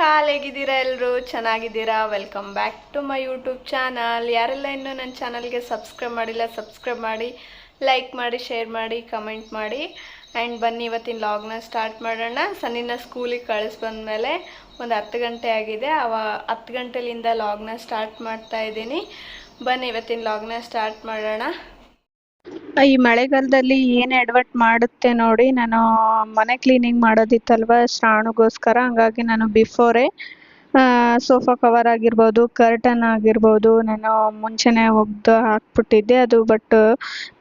ಹಾಲ್ ಹೇಗಿದ್ದೀರಾ ಎಲ್ಲರೂ ಚೆನ್ನಾಗಿದ್ದೀರಾ? Welcome back to my YouTube channel ಯಾರೆಲ್ಲ ಇನ್ನೂ ನನ್ನ ಚಾನಲ್ಗೆ ಸಬ್ಸ್ಕ್ರೈಬ್ ಮಾಡಿಲ್ಲ ಸಬ್ಸ್ಕ್ರೈಬ್ ಮಾಡಿ ಲೈಕ್ ಮಾಡಿ ಶೇರ್ ಮಾಡಿ ಕಮೆಂಟ್ ಮಾಡಿ. ಆ್ಯಂಡ್ ಬನ್ನಿ, ಇವತ್ತಿನ ಲಾಗ್ನ ಸ್ಟಾರ್ಟ್ ಮಾಡೋಣ. ಸನ್ನಿನ ಸ್ಕೂಲಿಗೆ ಕಳಿಸ್ ಬಂದಮೇಲೆ ಒಂದು ಹತ್ತು ಗಂಟೆ ಆಗಿದೆ. ಅವ ಹತ್ತು ಗಂಟೆಲಿಂದ ಲಾಗ್ನ ಸ್ಟಾರ್ಟ್ ಮಾಡ್ತಾ ಇದ್ದೀನಿ. ಬನ್ನಿ, ಇವತ್ತಿನ ಲಾಗ್ನ ಸ್ಟಾರ್ಟ್ ಮಾಡೋಣ. ಈ ಮಳೆಗಾಲದಲ್ಲಿ ಏನ್ ಎಡವಟ್ಟು ಮಾಡುತ್ತೆ ನೋಡಿ ನಾನು ಮನೆ ಕ್ಲೀನಿಂಗ್ ಮಾಡೋದಿತ್ತಲ್ವಾ ಶ್ರಾವಣಗೋಸ್ಕರ ಹಂಗಾಗಿ ನಾನು ಬಿಫೋರೇ ಸೋಫಾ ಕವರ್ ಆಗಿರ್ಬೋದು ಕರ್ಟನ್ ಆಗಿರ್ಬೋದು, ನಾನು ಮುಂಚೆನೇ ಒಗ್ದು ಹಾಕ್ಬಿಟ್ಟಿದ್ದೆ ಅದು ಬಟ್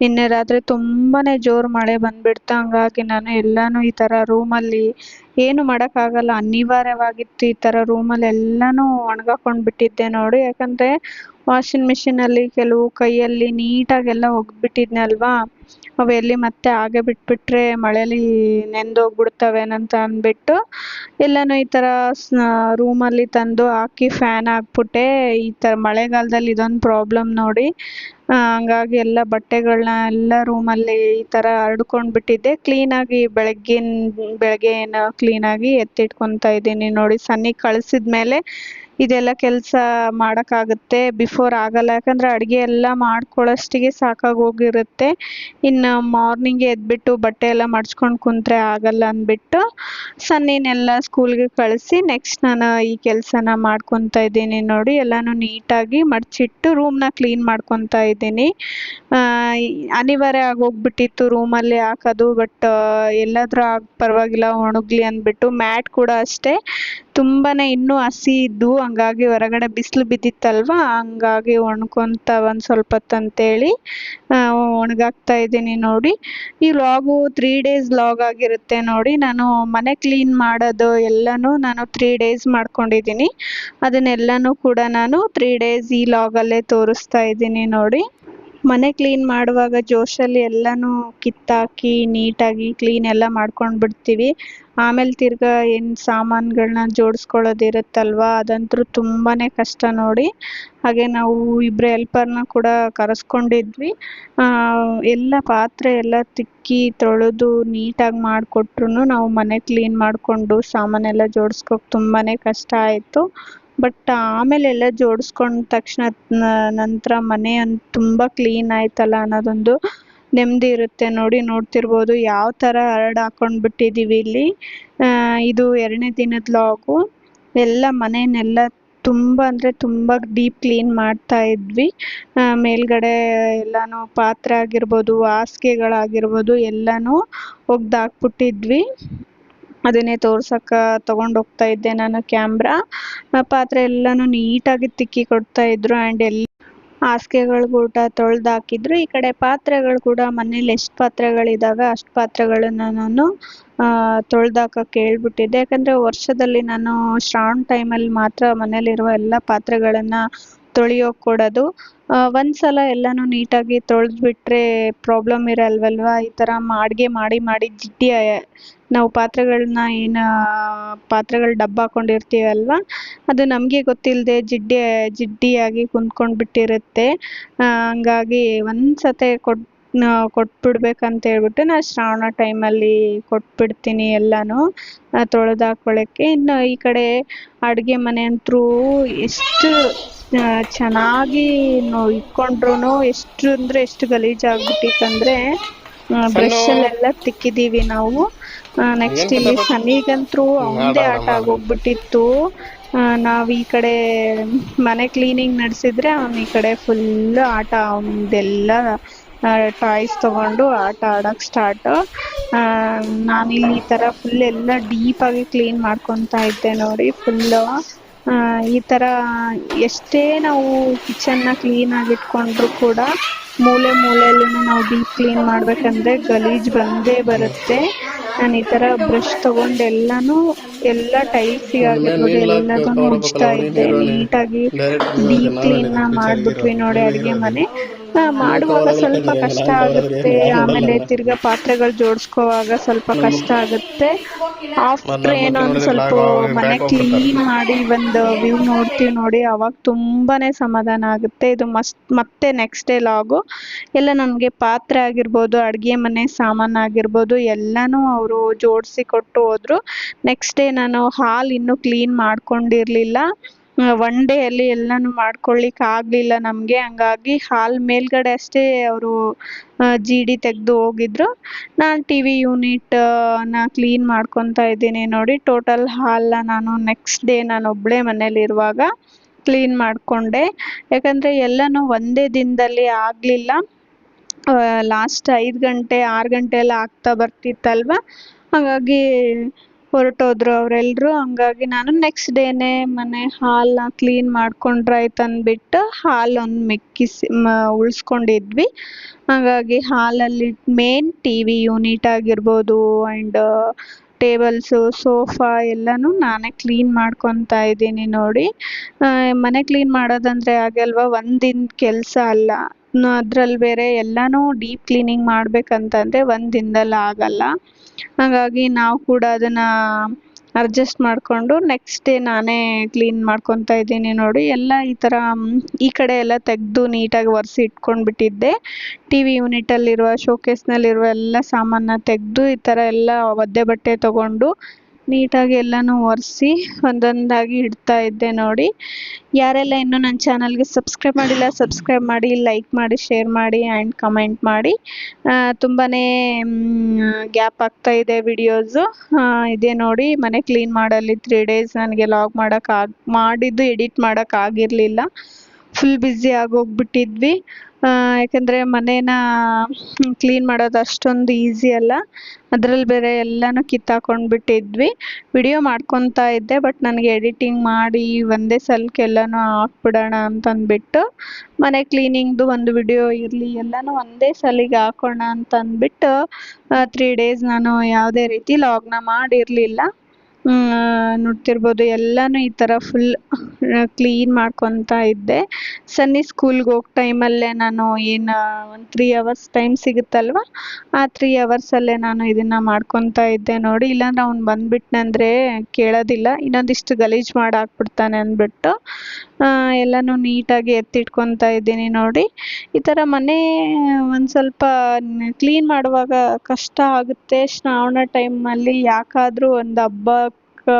ನಿನ್ನೆ ರಾತ್ರಿ ತುಂಬಾನೇ ಜೋರು ಮಳೆ ಬಂದ್ಬಿಡ್ತು, ಹಂಗಾಗಿ ನಾನು ಎಲ್ಲಾನು ಈ ಥರ ರೂಮಲ್ಲಿ ಏನು ಮಾಡೋಕ್ಕಾಗಲ್ಲ, ಅನಿವಾರ್ಯವಾಗಿತ್ತು ಈ ಥರ ರೂಮಲ್ಲಿ ಎಲ್ಲಾನು ಒಣಗಾಕೊಂಡು ಬಿಟ್ಟಿದ್ದೆ ನೋಡಿ, ಯಾಕಂದರೆ ವಾಷಿಂಗ್ ಮಿಷಿನಲ್ಲಿ ಕೆಲವು ಕೈಯಲ್ಲಿ ನೀಟಾಗೆಲ್ಲ ಒಗ್ದ್ಬಿಟ್ಟಿದ್ನಲ್ವಾ ಅವು ಎಲ್ಲಿ ಮತ್ತೆ ಹಾಗೆ ಬಿಟ್ಬಿಟ್ರೆ ಮಳೇಲಿ ನೆಂದೋಗ್ಬಿಡ್ತವೇನಂತ ಅಂದ್ಬಿಟ್ಟು ಎಲ್ಲಾನು ಈ ಥರ ರೂಮಲ್ಲಿ ತಂದು ಹಾಕಿ ಫ್ಯಾನ್ ಹಾಕ್ಬಿಟ್ಟೆ ಈ ಥರ ಮಳೆಗಾಲದಲ್ಲಿ ಇದೊಂದು ಪ್ರಾಬ್ಲಮ್ ನೋಡಿ ಹಂಗಾಗಿ ಎಲ್ಲ ಬಟ್ಟೆಗಳನ್ನ ಎಲ್ಲ ರೂಮಲ್ಲಿ ಈ ಥರ ಹರಡ್ಕೊಂಡು ಬಿಟ್ಟಿದ್ದೆ. ಕ್ಲೀನಾಗಿ ಬೆಳಗ್ಗಿನ ಬೆಳಗ್ಗೆ ಏನು ಕ್ಲೀನಾಗಿ ಎತ್ತಿಟ್ಕೊತಾ ಇದ್ದೀನಿ ನೋಡಿ. ಸನ್ನಿಗೆ ಕಳಿಸಿದ್ಮೇಲೆ ಇದೆಲ್ಲ ಕೆಲಸ ಮಾಡೋಕ್ಕಾಗುತ್ತೆ. ಬಿಫೋರ್ ಆಗಲ್ಲ. ಯಾಕಂದರೆ ಅಡುಗೆ ಎಲ್ಲ ಮಾಡ್ಕೊಳ್ಳೋಷ್ಟಿಗೆ ಸಾಕಾಗಿ ಹೋಗಿರುತ್ತೆ ಇನ್ನು ಮಾರ್ನಿಂಗ್ ಎದ್ಬಿಟ್ಟು ಬಟ್ಟೆ ಎಲ್ಲ ಮಡ್ಚ್ಕೊಂಡು ಕುಂತ್ರೆ ಆಗಲ್ಲ ಅಂದ್ಬಿಟ್ಟು ಸನ್ನಿನೆಲ್ಲ ಸ್ಕೂಲ್ಗೆ ಕಳಿಸಿ ನೆಕ್ಸ್ಟ್ ನಾನು ಈ ಕೆಲಸನ ಮಾಡ್ಕೊತಾ ಇದ್ದೀನಿ ನೋಡಿ. ಎಲ್ಲಾನು ನೀಟಾಗಿ ಮಡಚಿಟ್ಟು ರೂಮ್ನ ಕ್ಲೀನ್ ಮಾಡ್ಕೊತಾ ಇದ್ದೀನಿ. ಅನಿವಾರ್ಯ ಆಗೋಗ್ಬಿಟ್ಟಿತ್ತು ರೂಮಲ್ಲಿ ಹಾಕೋದು, ಬಟ್ ಎಲ್ಲಾದರೂ ಆಗ, ಪರವಾಗಿಲ್ಲ, ಒಣಗಲಿ ಅಂದ್ಬಿಟ್ಟು ಮ್ಯಾಟ್ ಕೂಡ ಅಷ್ಟೇ. ತುಂಬಾನೇ ಇನ್ನೂ ಹಸಿ ಇದ್ದು, ಹಂಗಾಗಿ ಹೊರಗಡೆ ಬಿಸಿಲು ಬಿದ್ದಿತ್ತಲ್ವ, ಹಂಗಾಗಿ ಒಣ್ಕೊತ ಒಂದು ಸ್ವಲ್ಪ ಹೊತ್ತು ಅಂತೇಳಿ ಒಣಗಾಕ್ತಾ ಇದ್ದೀನಿ ನೋಡಿ. ಈ ಲಾಗು ತ್ರೀ ಡೇಸ್ ಲಾಗ್ ಆಗಿರುತ್ತೆ ನೋಡಿ. ನಾನು ಮನೆ ಕ್ಲೀನ್ ಮಾಡೋದು ಎಲ್ಲನೂ ನಾನು ತ್ರೀ ಡೇಸ್ ಮಾಡ್ಕೊಂಡಿದ್ದೀನಿ. ಅದನ್ನೆಲ್ಲನೂ ಕೂಡ ನಾನು ತ್ರೀ ಡೇಸ್ ಈ ಲಾಗಲ್ಲೇ ತೋರಿಸ್ತಾ ಇದ್ದೀನಿ ನೋಡಿ. ಮನೆ ಕ್ಲೀನ್ ಮಾಡುವಾಗ ಜೋಶಲ್ಲಿ ಎಲ್ಲನೂ ಕಿತ್ತಾಕಿ, ನೀಟಾಗಿ ಕ್ಲೀನ್ ಎಲ್ಲ ಮಾಡ್ಕೊಂಡು ಬಿಡ್ತೀವಿ. ಆಮೇಲೆ ತಿರ್ಗಾ ಏನು ಸಾಮಾನುಗಳನ್ನ ಜೋಡಿಸ್ಕೊಳ್ಳೋದಿರುತ್ತಲ್ವಾ ಅದಂತೂ ತುಂಬಾ ಕಷ್ಟ ನೋಡಿ. ಹಾಗೆ ನಾವು ಇಬ್ಬರು ಹೆಲ್ಪರ್ನ ಕೂಡ ಕರೆಸ್ಕೊಂಡಿದ್ವಿ. ಎಲ್ಲ ಪಾತ್ರೆ ಎಲ್ಲ ತಿಕ್ಕಿ, ತೊಳೆದು ನೀಟಾಗಿ ಮಾಡಿಕೊಟ್ರು ನಾವು ಮನೆ ಕ್ಲೀನ್ ಮಾಡಿಕೊಂಡು ಸಾಮಾನೆಲ್ಲ ಜೋಡಿಸ್ಕೋಕೆ ತುಂಬಾ ಕಷ್ಟ ಆಯಿತು. ಬಟ್ ಆಮೇಲೆ ಎಲ್ಲ ಜೋಡಿಸ್ಕೊಂಡ ತಕ್ಷಣ ನಂತರ ಮನೆ ತುಂಬ ಕ್ಲೀನ್ ಆಯ್ತಲ್ಲ ಅನ್ನೋದೊಂದು ನೆಮ್ಮದಿ ಇರುತ್ತೆ. ನೋಡಿ ನೋಡ್ತಿರ್ಬೋದು ಯಾವ ಥರ ಹರಡ್ ಹಾಕೊಂಡು ಬಿಟ್ಟಿದ್ದೀವಿ ಇಲ್ಲಿ ಇದು ಎರಡನೇ ದಿನದ ಲಾಗು ಎಲ್ಲ ಮನೆಯನ್ನೆಲ್ಲ ತುಂಬ ಅಂದರೆ ತುಂಬ ಡೀಪ್ ಕ್ಲೀನ್ ಮಾಡ್ತಾ ಇದ್ವಿ. ಮೇಲ್ಗಡೆ ಎಲ್ಲಾನು ಪಾತ್ರೆ ಆಗಿರ್ಬೋದು, ಹಾಸಿಗೆಗಳಾಗಿರ್ಬೋದು ಎಲ್ಲನೂ ಒಗ್ದು ಹಾಕ್ಬಿಟ್ಟಿದ್ವಿ ಅದನ್ನೇ ತೋರ್ಸಕ್ಕೆ ತೊಗೊಂಡು ಹೋಗ್ತಾ ಇದ್ದೆ ನಾನು ಕ್ಯಾಮ್ರಾ. ಪಾತ್ರೆ ಎಲ್ಲಾನು ನೀಟಾಗಿ ತಿಕ್ಕಿ ಕೊಡ್ತಾ ಇದ್ರು ಆ್ಯಂಡ್ ಎಲ್ಲ ಹಾಸಿಗೆಗಳು ಕೂಡ ತೊಳ್ದು ಹಾಕಿದ್ರು. ಈ ಕಡೆ ಪಾತ್ರೆಗಳು ಕೂಡ ಮನೇಲಿ ಎಷ್ಟು ಪಾತ್ರೆಗಳಿದಾವೆ ಅಷ್ಟು ಪಾತ್ರೆಗಳನ್ನ ನಾನು ತೊಳ್ದು ಹಾಕಕ್ಕೆ ಹೇಳ್ಬಿಟ್ಟಿದ್ದೆ. ಯಾಕಂದರೆ ವರ್ಷದಲ್ಲಿ ನಾನು ಶ್ರಾವಣ ಟೈಮಲ್ಲಿ ಮಾತ್ರ ಮನೇಲಿರುವ ಎಲ್ಲ ಪಾತ್ರೆಗಳನ್ನು ತೊಳೆಯೋಕೆ ಕೊಡೋದು. ಒಂದ್ಸಲ ಎಲ್ಲನೂ ನೀಟಾಗಿ ತೊಳೆದ್ಬಿಟ್ರೆ ಪ್ರಾಬ್ಲಮ್ ಇರಲ್ವಲ್ವಾ? ಈ ಥರ ಅಡುಗೆ ಮಾಡಿ ಮಾಡಿ ಜಿಡ್ಡಿ ನಾವು ಪಾತ್ರೆಗಳನ್ನ ಏನು, ಪಾತ್ರೆಗಳು ಡಬ್ಬ ಹಾಕೊಂಡಿರ್ತೀವಲ್ವ? ಅದು ನಮಗೆ ಗೊತ್ತಿಲ್ಲದೆ ಜಿಡ್ಡಿ, ಜಿಡ್ಡಿಯಾಗಿ ಕುಂತ್ಕೊಂಡು ಬಿಟ್ಟಿರುತ್ತೆ ಹಂಗಾಗಿ ಒಂದು ಸತೆ ಕೊಟ್ಬಿಡ್ಬೇಕಂತ ಹೇಳ್ಬಿಟ್ಟು ನಾನು ಶ್ರಾವಣ ಟೈಮಲ್ಲಿ ಕೊಟ್ಬಿಡ್ತೀನಿ ಎಲ್ಲನೂ. ತೊಳೆದು ಹಾಕೊಳಕ್ಕೆ. ಇನ್ನು ಈ ಕಡೆ ಅಡುಗೆ ಮನೆ ಅಂತೂ ಎಷ್ಟು ಚೆನ್ನಾಗಿ ಇಟ್ಕೊಂಡ್ರು ಎಷ್ಟು ಅಂದರೆ ಎಷ್ಟು ಗಲೀಜಾಗ್ಬಿಟ್ಟಿತ್ತಂದರೆ ಬ್ರಷಲ್ಲೆಲ್ಲ ತಿಕ್ಕಿದ್ದೀವಿ ನಾವು. ನೆಕ್ಸ್ಟ್ ಇಲ್ಲಿ ಸನಿಗಂತೂ ಅವಂದೇ ಆಟ ಆಗೋಗ್ಬಿಟ್ಟಿತ್ತು. ನಾವು ಈ ಕಡೆ ಮನೆ ಕ್ಲೀನಿಂಗ್ ನಡೆಸಿದ್ರೆ ಅವನು ಈ ಕಡೆ ಫುಲ್ ಆಟ ಅವನದೆಲ್ಲ ಟಾಯ್ಸ್ ತಗೊಂಡು ಆಟ ಆಡೋಕೆ ಸ್ಟಾರ್ಟ್ ನಾನಿಲ್ಲಿ ಈ ಥರ ಫುಲ್ ಎಲ್ಲ ಡೀಪಾಗಿ ಕ್ಲೀನ್ ಮಾಡ್ಕೊತಾ ಇದ್ದೆ ನೋಡಿ ಫುಲ್ಲು ಈ ಥರ ಎಷ್ಟೇ ನಾವು ಕಿಚನ್ನ ಕ್ಲೀನಾಗಿ ಇಟ್ಕೊಂಡ್ರು ಕೂಡ ಮೂಲೆ ಮೂಲೆಯಲ್ಲೂ ನಾವು ಡೀಪ್ ಕ್ಲೀನ್ ಮಾಡಬೇಕಂದ್ರೆ ಗಲೀಜು ಬಂದೇ ಬರುತ್ತೆ. ನಾನು ಈ ತರ ಬ್ರಷ್ ತಗೊಂಡು ಎಲ್ಲನೂ ಎಲ್ಲ ಟೈಲ್ಸಿಗೆ ಆಗಿರ್ಬೋದು ಎಲ್ಲದನ್ನು ಮುಚ್ತಾ ಇದ್ದೆ ನೀಟಾಗಿ ಡೀಪ್ ಕ್ಲೀನ್ ಮಾಡ್ಬಿಟ್ವಿ ನೋಡಿ ಅಡುಗೆ ಮನೆ. ಮಾಡುವಾಗ ಸ್ವಲ್ಪ ಕಷ್ಟ ಆಗುತ್ತೆ. ಆಮೇಲೆ ತಿರ್ಗ ಪಾತ್ರೆಗಳು ಜೋಡಿಸ್ಕೋವಾಗ ಸ್ವಲ್ಪ ಕಷ್ಟ ಆಗುತ್ತೆ. ಆಫ್ಟರ್ ಏನೋ ಒಂದ್ ಸ್ವಲ್ಪ ಮನೆ ಕ್ಲೀನ್ ಮಾಡಿ ಒಂದು ವ್ಯೂ ನೋಡ್ತೀವಿ ನೋಡಿ ಅವಾಗ ತುಂಬಾನೇ ಸಮಾಧಾನ ಆಗುತ್ತೆ. ಇದು ಮಸ್ತ್ ಮತ್ತೆ ನೆಕ್ಸ್ಟ್ ಡೇ ಲಾಗು. ಎಲ್ಲ ನನಗೆ ಪಾತ್ರೆ ಆಗಿರ್ಬೋದು ಅಡುಗೆ ಮನೆ ಸಾಮಾನು ಆಗಿರ್ಬೋದು ಎಲ್ಲಾನು ಅವರು ಜೋಡಿಸಿ ಕೊಟ್ಟು ಹೋದ್ರು. ನೆಕ್ಸ್ಟ್ ಡೇ ನಾನು ಹಾಲ್ ಇನ್ನೂ ಕ್ಲೀನ್ ಮಾಡ್ಕೊಂಡಿರ್ಲಿಲ್ಲ. ಒನ್ ಡೇ ಅಲ್ಲಿ ಎಲ್ಲಾನು ಮಾಡ್ಕೊಳ್ಳಿಕ್ಕೆ ಆಗ್ಲಿಲ್ಲ ನಮ್ಗೆ. ಹಂಗಾಗಿ ಹಾಲ್ ಮೇಲ್ಗಡೆ ಅಷ್ಟೇ ಅವರು ಜಿಡಿ ತೆಗ್ದು ಹೋಗಿದ್ರು. ನಾನ್ ಟಿವಿ ಯೂನಿಟ್ನ ಕ್ಲೀನ್ ಮಾಡ್ಕೊತಾ ಇದ್ದೀನಿ ನೋಡಿ. ಟೋಟಲ್ ಹಾಲ್ನ ನಾನು ನೆಕ್ಸ್ಟ್ ಡೇ ನಾನು ಒಬ್ಬಳೇ ಮನೇಲಿರುವಾಗ ಕ್ಲೀನ್ ಮಾಡ್ಕೊಂಡೆ. ಯಾಕಂದ್ರೆ ಎಲ್ಲಾನು ಒಂದೇ ದಿನದಲ್ಲಿ ಆಗ್ಲಿಲ್ಲ. ಲಾಸ್ಟ್ ಐದು ಗಂಟೆ, ಆರು ಗಂಟೆ ಎಲ್ಲ ಆಗ್ತಾ ಬರ್ತಿತ್ತಲ್ವ? ಹಾಗಾಗಿ ಹೊರಟೋದ್ರು ಅವರೆಲ್ಲರೂ ಹಂಗಾಗಿ ನಾನು ನೆಕ್ಸ್ಟ್ ಡೇನೇ ಮನೆ ಹಾಲ್ನ ಕ್ಲೀನ್ ಮಾಡ್ಕೊಂಡ್ರಾಯ್ತು ಅಂದ್ಬಿಟ್ಟು ಹಾಲೊಂದು ಮಿಕ್ಕಿಸಿ ಮ, ಉಳಿಸ್ಕೊಂಡಿದ್ವಿ. ಹಾಗಾಗಿ ಹಾಲಲ್ಲಿ ಮೇನ್ ಟಿ ವಿ ಯೂನಿಟ್ ಆಗಿರ್ಬೋದು ಆ್ಯಂಡ್ ಟೇಬಲ್ಸು ಸೋಫಾ ಎಲ್ಲನೂ ನಾನೇ ಕ್ಲೀನ್ ಮಾಡ್ಕೊತಾ ಇದ್ದೀನಿ ನೋಡಿ. ಮನೆ ಕ್ಲೀನ್ ಮಾಡೋದಂದರೆ ಆಗಲ್ವಾ ಒಂದಿನ ಕೆಲಸ ಅಲ್ಲ. ಅದ್ರಲ್ಲಿ ಬೇರೆ ಎಲ್ಲನೂ ಡೀಪ್ ಕ್ಲೀನಿಂಗ್ ಮಾಡ್ಬೇಕಂತಂದರೆ ಒಂದು ದಿನದಲ್ಲಿ ಆಗಲ್ಲ. ಹಾಗಾಗಿ ನಾವು ಕೂಡ ಅದನ್ನು ಅಡ್ಜಸ್ಟ್ ಮಾಡಿಕೊಂಡು ನೆಕ್ಸ್ಟ್ ಡೇ ನಾನೇ ಕ್ಲೀನ್ ಮಾಡ್ಕೊತಾ ಇದ್ದೀನಿ ನೋಡಿ. ಎಲ್ಲ ಈ ಥರ ಈ ಕಡೆ ಎಲ್ಲ ತೆಗೆದು ನೀಟಾಗಿ ಒರೆಸಿ ಇಟ್ಕೊಂಡ್ಬಿಟ್ಟಿದ್ದೆ. ಟಿ ವಿ ಯೂನಿಟಲ್ಲಿರುವ ಶೋಕೇಸ್ನಲ್ಲಿರುವ ಎಲ್ಲ ಸಾಮಾನು ತೆಗೆದು ಈ ಥರ ಎಲ್ಲ ಒದ್ದೆ ಬಟ್ಟೆ ತಗೊಂಡು ನೀಟಾಗಿ ಎಲ್ಲನೂ ಒರೆಸಿ ಒಂದೊಂದಾಗಿ ಇಡ್ತಾ ಇದ್ದೆ ನೋಡಿ. ಯಾರೆಲ್ಲ ಇನ್ನೂ ನನ್ನ ಚಾನಲ್ಗೆ ಸಬ್ಸ್ಕ್ರೈಬ್ ಮಾಡಿಲ್ಲ, ಸಬ್ಸ್ಕ್ರೈಬ್ ಮಾಡಿ, ಲೈಕ್ ಮಾಡಿ, ಶೇರ್ ಮಾಡಿ ಆ್ಯಂಡ್ ಕಮೆಂಟ್ ಮಾಡಿ. ತುಂಬಾ ಗ್ಯಾಪ್ ಆಗ್ತಾ ಇದೆ ವಿಡಿಯೋಸು. ಇದೇ ನೋಡಿ, ಮನೆ ಕ್ಲೀನ್ ಮಾಡಲ್ಲಿ ತ್ರೀ ಡೇಸ್ ನನಗೆ ಲಾಗ್ ಮಾಡೋಕ್ಕಾಗ ಮಾಡಿದ್ದು ಎಡಿಟ್ ಮಾಡೋಕ್ಕಾಗಿರಲಿಲ್ಲ ಫುಲ್ ಬ್ಯುಸಿ ಆಗೋಗ್ಬಿಟ್ಟಿದ್ವಿ ಯಾಕಂದರೆ ಮನೇನ ಕ್ಲೀನ್ ಮಾಡೋದು ಅಷ್ಟೊಂದು ಈಸಿ ಅಲ್ಲ. ಅದ್ರಲ್ಲಿ ಬೇರೆ ಎಲ್ಲನೂ ಕಿತ್ತಾಕೊಂಡ್ಬಿಟ್ಟಿದ್ವಿ. ವಿಡಿಯೋ ಮಾಡ್ಕೊತಾ ಇದ್ದೆ ಬಟ್ ನನಗೆ ಎಡಿಟಿಂಗ್ ಮಾಡಿ ಒಂದೇ ಸಲಕ್ಕೆ ಎಲ್ಲನೂ ಹಾಕ್ಬಿಡೋಣ ಅಂತಂದ್ಬಿಟ್ಟು, ಮನೆ ಕ್ಲೀನಿಂಗ್ದು ಒಂದು ವಿಡಿಯೋ ಇರಲಿ, ಎಲ್ಲನೂ ಒಂದೇ ಸಲಿಗೆ ಹಾಕೋಣ ಅಂತ ಅಂದ್ಬಿಟ್ಟು ತ್ರೀ ಡೇಸ್ ನಾನು ಯಾವುದೇ ರೀತಿ ಲಾಗ್ನ ಮಾಡಿರಲಿಲ್ಲ. ನೋಡ್ತಿರ್ಬೋದು, ಎಲ್ಲನೂ ಈ ಥರ ಫುಲ್ ಕ್ಲೀನ್ ಮಾಡ್ಕೊತಾ ಇದ್ದೆ. ಸನ್ನಿ ಸ್ಕೂಲ್ಗೆ ಹೋಗೋ ಟೈಮಲ್ಲೇ ನಾನು ಏನು ಒಂದು ತ್ರೀ ಅವರ್ಸ್ ಟೈಮ್ ಸಿಗುತ್ತಲ್ವ? ಆ ತ್ರೀ ಅವರ್ಸಲ್ಲೇ ನಾನು ಇದನ್ನು ಮಾಡ್ಕೊತಾ ಇದ್ದೆ ನೋಡಿ. ಇಲ್ಲಾಂದ್ರೆ ಅವ್ನು ಬಂದ್ಬಿಟ್ನಂದರೆ ಕೇಳೋದಿಲ್ಲ. ಇನ್ನೊಂದಿಷ್ಟು ಗಲೀಜು ಮಾಡಿ ಹಾಕ್ಬಿಡ್ತಾನೆ ಅಂದ್ಬಿಟ್ಟು. ಎಲ್ಲನೂ ನೀಟಾಗಿ ಎತ್ತಿಟ್ಕೊತಾ ಇದ್ದೀನಿ ನೋಡಿ. ಈ ಥರ ಮನೆ ಒಂದು ಸ್ವಲ್ಪ ಕ್ಲೀನ್ ಮಾಡುವಾಗ ಕಷ್ಟ ಆಗುತ್ತೆ. ಶ್ರಾವಣ ಟೈಮಲ್ಲಿ ಯಾಕಾದರೂ ಒಂದು ಹಬ್ಬಕ್ಕೆ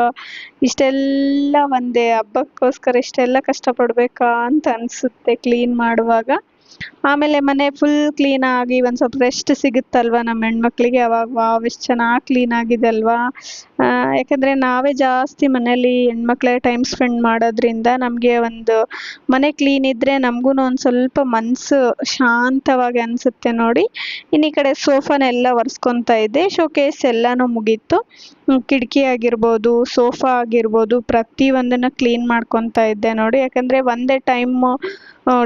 ಇಷ್ಟೆಲ್ಲ ಒಂದೇ ಹಬ್ಬಕ್ಕೋಸ್ಕರ ಇಷ್ಟೆಲ್ಲ ಕಷ್ಟಪಡಬೇಕಾ ಅಂತ ಅನಿಸುತ್ತೆ ಕ್ಲೀನ್ ಮಾಡುವಾಗ. ಆಮೇಲೆ ಮನೆ ಫುಲ್ ಕ್ಲೀನಾಗಿ ಒಂದು ಸ್ವಲ್ಪ ರೆಸ್ಟ್ ಸಿಗುತ್ತಲ್ವ ನಮ್ಮ ಹೆಣ್ಮಕ್ಳಿಗೆ, ಅವಾಗ ವಾವ್ ಎಷ್ಟು ಚೆನ್ನಾಗಿ ಕ್ಲೀನ್ ಆಗಿದೆ ಅಲ್ವಾ? ಯಾಕಂದರೆ ನಾವೇ ಜಾಸ್ತಿ ಮನೇಲಿ ಹೆಣ್ಮಕ್ಳೇ ಟೈಮ್ ಸ್ಪೆಂಡ್ ಮಾಡೋದ್ರಿಂದ ನಮಗೆ ಒಂದು ಮನೆ ಕ್ಲೀನ್ ಇದ್ದರೆ ನಮಗೂ ಒಂದು ಸ್ವಲ್ಪ ಮನಸ್ಸು ಶಾಂತವಾಗಿ ಅನಿಸುತ್ತೆ ನೋಡಿ. ಇನ್ನು ಈ ಕಡೆ ಸೋಫಾನೆಲ್ಲ ಒರೆಸ್ಕೊತಾ ಇದ್ದೆ. ಶೋಕೇಸ್ ಎಲ್ಲನೂ ಮುಗೀತು. ಕಿಟಕಿ ಆಗಿರ್ಬೋದು ಸೋಫಾ ಆಗಿರ್ಬೋದು, ಪ್ರತಿಯೊಂದನ್ನು ಕ್ಲೀನ್ ಮಾಡ್ಕೊತಾ ಇದ್ದೆ ನೋಡಿ. ಯಾಕಂದರೆ ಒಂದೇ ಟೈಮು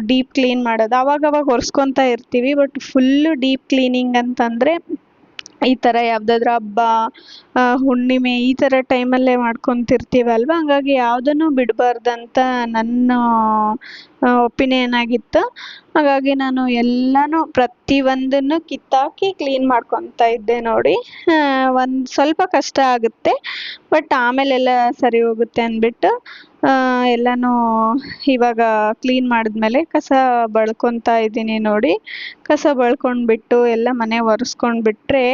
ಡೀಪ್ ಕ್ಲೀನ್ ಮಾಡೋದು. ಅವಾಗವಾಗ ಒರೆಸ್ಕೊತಾ ಇರ್ತೀವಿ ಬಟ್ ಫುಲ್ಲು ಡೀಪ್ ಕ್ಲೀನಿಂಗ್ ಅಂತಂದರೆ ಈ ಥರ ಯಾವುದಾದ್ರೂ ಹಬ್ಬ ಹುಣ್ಣಿಮೆ ಈ ಥರ ಟೈಮಲ್ಲೇ ಮಾಡ್ಕೊತಿರ್ತೀವಲ್ವ ಹಂಗಾಗಿ ಯಾವುದನ್ನು ಬಿಡಬಾರ್ದಂತ ನನ್ನ ಒಪಿನಿಯನ್ ಆಗಿತ್ತು. ಹಾಗಾಗಿ ನಾನು ಎಲ್ಲನೂ ಪ್ರತಿಯೊಂದನ್ನು ಕಿತ್ತಾಕಿ ಕ್ಲೀನ್ ಮಾಡ್ಕೊತಾ ಇದ್ದೆ ನೋಡಿ. ಒಂದು ಸ್ವಲ್ಪ ಕಷ್ಟ ಆಗುತ್ತೆ ಬಟ್ ಆಮೇಲೆಲ್ಲ ಸರಿ ಹೋಗುತ್ತೆ ಅಂದ್ಬಿಟ್ಟು ಎಲ್ಲನೂ ಇವಾಗ ಕ್ಲೀನ್ ಮಾಡಿದ್ಮೇಲೆ ಕಸ ಬಳ್ಕೊತಾ ಇದ್ದೀನಿ ನೋಡಿ. ಕಸ ಬಳ್ಕೊಂಡ್ಬಿಟ್ಟು ಎಲ್ಲ ಮನೆ ಒರೆಸ್ಕೊಂಡ್ಬಿಟ್ರೆ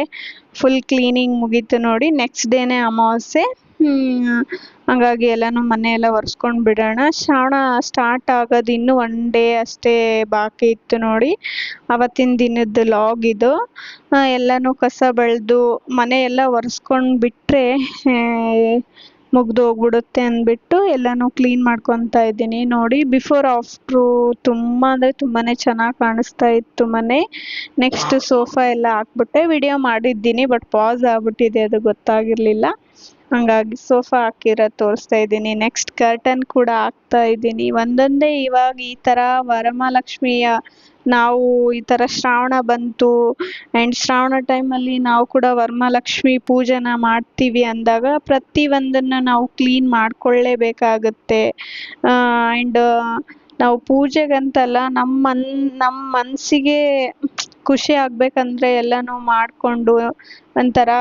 ಫುಲ್ ಕ್ಲೀನಿಂಗ್ ಮುಗೀತು ನೋಡಿ. ನೆಕ್ಸ್ಟ್ ಡೇನೇ ಅಮಾವಾಸ್ಯೆ. ಹಂಗಾಗಿ ಎಲ್ಲನೂ ಮನೆ ಎಲ್ಲ ಒರೆಸ್ಕೊಂಡು ಬಿಡೋಣ. ಶ್ರಾವಣ ಸ್ಟಾರ್ಟ್ ಆಗೋದು ಇನ್ನೂ ಒನ್ ಡೇ ಅಷ್ಟೇ ಬಾಕಿ ಇತ್ತು ನೋಡಿ. ಅವತ್ತಿನ ದಿನದ ಲಾಗ್ ಇದು. ಎಲ್ಲನೂ ಕಸ ಬಳಿದು ಮನೆ ಎಲ್ಲ ಒರೆಸ್ಕೊಂಡು ಬಿಟ್ಟರೆ ಮುಗ್ದು ಹೋಗ್ಬಿಡುತ್ತೆ ಅಂದ್ಬಿಟ್ಟು ಎಲ್ಲನೂ ಕ್ಲೀನ್ ಮಾಡ್ಕೊತಾ ಇದ್ದೀನಿ. ನೋಡಿ ಬಿಫೋರ್ ಆಫ್ಟ್ರು ತುಂಬ ಅಂದರೆ ತುಂಬಾ ಚೆನ್ನಾಗಿ ಕಾಣಿಸ್ತಾ ಇತ್ತು ಮನೆ. ನೆಕ್ಸ್ಟ್ ಸೋಫಾ ಎಲ್ಲ ಹಾಕ್ಬಿಟ್ಟೆ. ವಿಡಿಯೋ ಮಾಡಿದ್ದೀನಿ ಬಟ್ ಪಾಸ್ ಆಗ್ಬಿಟ್ಟಿದೆ ಅದು ಗೊತ್ತಾಗಿರಲಿಲ್ಲ. ಹಂಗಾಗಿ ಸೋಫಾ ಹಾಕಿರೋದು ತೋರಿಸ್ತಾ ಇದ್ದೀನಿ. ನೆಕ್ಸ್ಟ್ ಕರ್ಟನ್ ಕೂಡ ಹಾಕ್ತಾ ಇದ್ದೀನಿ. ಒಂದೊಂದೇ ಇವಾಗ ಈ ಥರ ವರಮಹಾಲಕ್ಷ್ಮಿಯ ನಾವು ಈ ಥರ ಶ್ರಾವಣ ಬಂತು. ಆ್ಯಂಡ್ ಶ್ರಾವಣ ಟೈಮಲ್ಲಿ ನಾವು ಕೂಡ ವರಮಹಾಲಕ್ಷ್ಮಿ ಪೂಜೆನ ಮಾಡ್ತೀವಿ ಅಂದಾಗ ಪ್ರತಿಯೊಂದನ್ನು ನಾವು ಕ್ಲೀನ್ ಮಾಡಿಕೊಳ್ಳೇಬೇಕಾಗುತ್ತೆ. ಆ್ಯಂಡ್ ನಾವು ಪೂಜೆಗಂತಲ್ಲ ನಮ್ಮ ಮನ್ ನಮ್ಮ ಮನಸ್ಸಿಗೆ ಖುಷಿ ಆಗಬೇಕಂದ್ರೆ ಎಲ್ಲನೂ ಮಾಡಿಕೊಂಡು ಒಂಥರ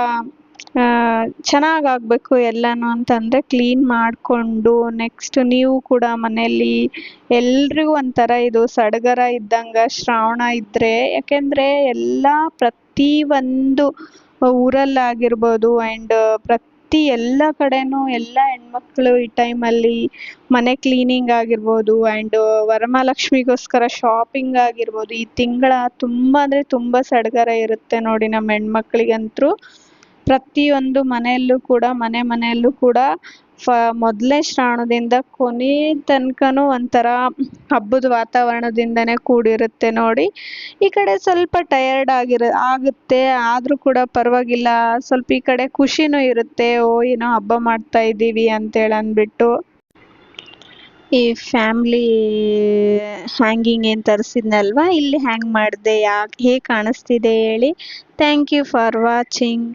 ಚೆನ್ನಾಗಿ ಆಗಬೇಕು ಎಲ್ಲನೂ ಅಂತಂದರೆ ಕ್ಲೀನ್ ಮಾಡಿಕೊಂಡು ನೆಕ್ಸ್ಟ್ ನೀವು ಕೂಡ ಮನೆಯಲ್ಲಿ ಎಲ್ರಿಗೂ ಒಂಥರ ಇದು ಸಡಗರ ಇದ್ದಂಗೆ ಶ್ರಾವಣ ಇದ್ದರೆ ಯಾಕೆಂದರೆ ಎಲ್ಲ ಪ್ರತಿ ಒಂದು ಊರಲ್ಲಾಗಿರ್ಬೋದು ಆ್ಯಂಡ್ ಪ್ರತಿ ಎಲ್ಲ ಕಡೆನೂ ಎಲ್ಲ ಹೆಣ್ಮಕ್ಳು ಈ ಟೈಮಲ್ಲಿ ಮನೆ ಕ್ಲೀನಿಂಗ್ ಆಗಿರ್ಬೋದು ಆ್ಯಂಡ್ ವರಮಹಾಲಕ್ಷ್ಮಿಗೋಸ್ಕರ ಶಾಪಿಂಗ್ ಆಗಿರ್ಬೋದು, ಈ ತಿಂಗಳ ತುಂಬ ಅಂದರೆ ತುಂಬ ಸಡಗರ ಇರುತ್ತೆ ನೋಡಿ ನಮ್ಮ ಹೆಣ್ಮಕ್ಳಿಗಂತೂ ಪ್ರತಿಯೊಂದು ಮನೆಯಲ್ಲೂ ಕೂಡ, ಮನೆ ಮನೆಯಲ್ಲೂ ಕೂಡ ಫ ಮೊದಲನೇ ಶ್ರಾವಣದಿಂದ ಕೊನೆ ತನಕನೂ ಒಂಥರ ಹಬ್ಬದ ವಾತಾವರಣದಿಂದನೇ ಕೂಡಿರುತ್ತೆ ನೋಡಿ. ಈ ಕಡೆ ಸ್ವಲ್ಪ ಟಯರ್ಡ್ ಆಗಿರ, ಆಗುತ್ತೆ, ಆದರೂ ಕೂಡ ಪರವಾಗಿಲ್ಲ. ಸ್ವಲ್ಪ ಈ ಕಡೆ ಖುಷಿನೂ ಇರುತ್ತೆ. ಓ, ಏನೋ ಹಬ್ಬ ಮಾಡ್ತಾ ಇದ್ದೀವಿ ಅಂತೇಳಿ ಅಂದ್ಬಿಟ್ಟು. ಈ ಫ್ಯಾಮ್ಲಿ ಹ್ಯಾಂಗಿಂಗ್ ಏನು ತರಿಸಿದ್ನಲ್ವಾ? ಇಲ್ಲಿ ಹ್ಯಾಂಗ್ ಮಾಡಿದೆ, ಯಾಕೆ, ಹೇಗೆ ಕಾಣಿಸ್ತಿದೆ ಹೇಳಿ. Thank you for watching